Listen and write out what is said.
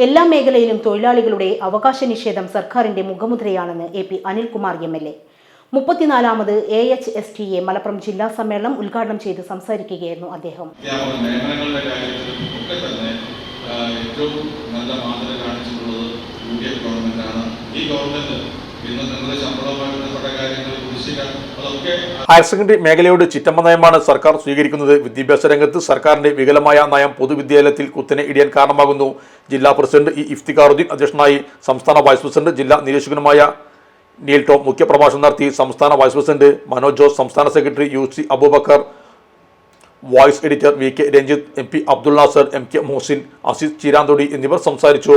എല്ലാ മേഖലയിലും തൊഴിലാളികളുടെ അവകാശ നിഷേധം സർക്കാരിന്റെ മുഖമുദ്രയാണെന്ന് A P Anilkumar M L A. മുപ്പത്തിനാലാമത് A H S T A Malappuram ജില്ലാ സമ്മേളനം ഉദ്ഘാടനം ചെയ്ത് സംസാരിക്കുകയായിരുന്നു അദ്ദേഹം. ഈ ഗവൺമെന്റ് ഇന്ന് നിങ്ങളുടെ ശമ്പളവുമായി ഹയർ സെക്കൻഡറി മേഖലയോട് ചിറ്റമ്മ നയമാണ് സർക്കാർ സ്വീകരിക്കുന്നത്. വിദ്യാഭ്യാസ രംഗത്ത് സർക്കാരിന്റെ വികലമായ നയം പൊതുവിദ്യാലയത്തിൽ കുത്തിനെ ഇടിയാൻ കാരണമാകുന്നു. ജില്ലാ പ്രസിഡന്റ് ഇ ഇഫ്തിഖാറുദ്ദീൻ അധ്യക്ഷനായി സംസ്ഥാന വൈസ് പ്രസിഡന്റ് ജില്ലാ നിരീക്ഷകനുമായ നീൽ ടോം മുഖ്യപ്രഭാഷണം നടത്തി. സംസ്ഥാന വൈസ് പ്രസിഡന്റ് മനോജ് ജോസ് സംസ്ഥാന secretary U C Abubakar voice editor V K Ranjith M P Abdul Nasar M K Muhsin Aziz Cheeranthodi എന്നിവർ സംസാരിച്ചു.